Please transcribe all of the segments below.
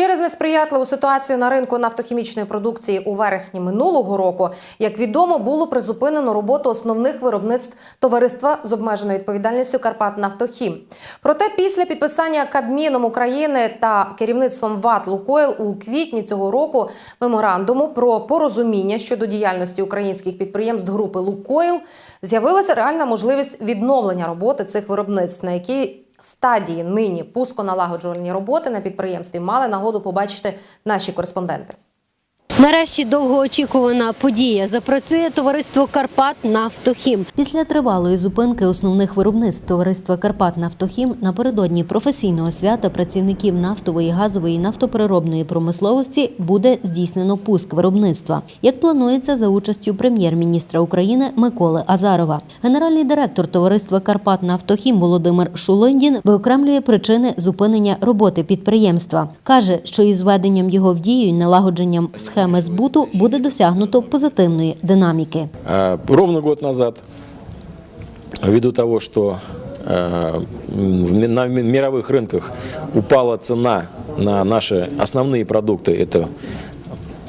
Через несприятливу ситуацію на ринку нафтохімічної продукції у вересні минулого року, як відомо, було призупинено роботу основних виробництв товариства з обмеженою відповідальністю Карпат Нафтохім. Проте після підписання Кабміном України та керівництвом ВАТ Лукойл у квітні цього року меморандуму про порозуміння щодо діяльності українських підприємств групи Лукойл з'явилася реальна можливість відновлення роботи цих виробництв, на якій стадії нині пусконалагоджувальні роботи на підприємстві мали нагоду побачити наші кореспонденти. Нарешті довгоочікувана подія. Запрацює товариство Карпат Нафтохім. Після тривалої зупинки основних виробництв товариства Карпат Нафтохім напередодні професійного свята працівників нафтової, газової і нафтопереробної промисловості буде здійснено пуск виробництва, як планується за участю прем'єр-міністра України Миколи Азарова. Генеральний директор товариства Карпат Нафтохім Володимир Шулондін виокремлює причини зупинення роботи підприємства. каже, що із введенням його в дію і налагодженням схеми збуту буде досягнуто позитивної динаміки. А, Ровно год назад, ввиду того, что э, в ми- на ми- мировых рынках упала цена на наши основные продукты, это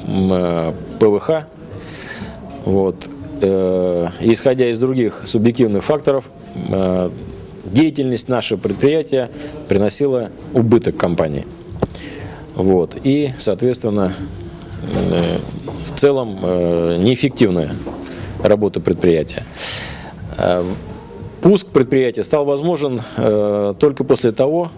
м, э, ПВХ, вот, э, исходя из других субъективных факторов, э, деятельность нашего предприятия приносила убыток компании. Вот, и, соответственно, э, в целом э, неэффективная работа предприятия. Э, Пуск предприятия стал возможен э, только после того,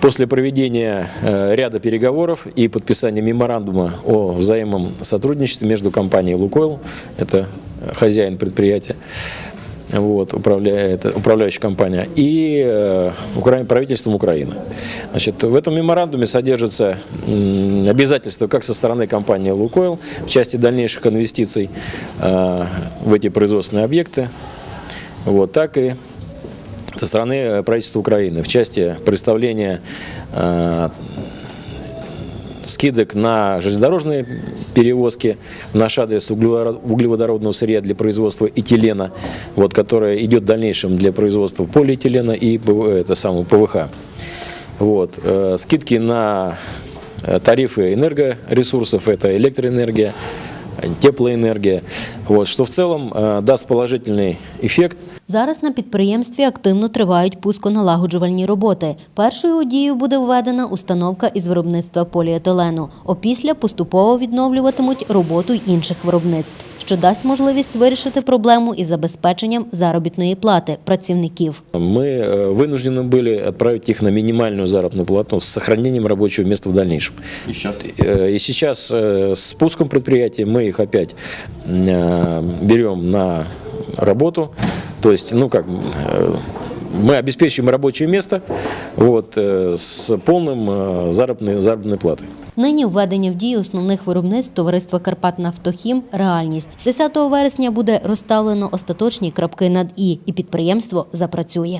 после проведения э, ряда переговоров и подписания меморандума о взаимном сотрудничестве между компанией «Лукойл», это хозяин предприятия, вот, управляет, управляющая компания, и э, Укра- правительством Украины. Значит, в этом меморандуме содержатся м, обязательства как со стороны компании «Лукойл» в части дальнейших инвестиций э, в эти производственные объекты, вот, так и со стороны э, правительства Украины в части представления э, скидок на железнодорожные перевозки наш адрес углеводородного сырья для производства этилена, вот, которое идет в дальнейшем для производства полиэтилена и это самого ПВХ. Вот. э, Скидки на э, тарифы энергоресурсов, это электроэнергия, теплоэнергия, вот, что в целом э, даст положительный эффект Зараз на підприємстві активно тривають пусконалагоджувальні роботи. Першою у дію буде введена установка із виробництва поліетилену. Опісля поступово відновлюватимуть роботу й інших виробництв, що дасть можливість вирішити проблему із забезпеченням заробітної плати працівників. Мы э, вынуждены были отправить их на минимальную заработную плату с сохранением рабочего места в дальнейшем. И сейчас Э, И сейчас э, с пуском предприятия мы их опять э, берем на работу. То есть, ну как, э, мы обеспечиваем рабочее место вот, э, с полным э, заработной, заработной платой. Нині введення в дію основних виробництв товариства Карпат Нафтохім реальність. 10 вересня буде розставлено остаточні крапки над і, і підприємство запрацює.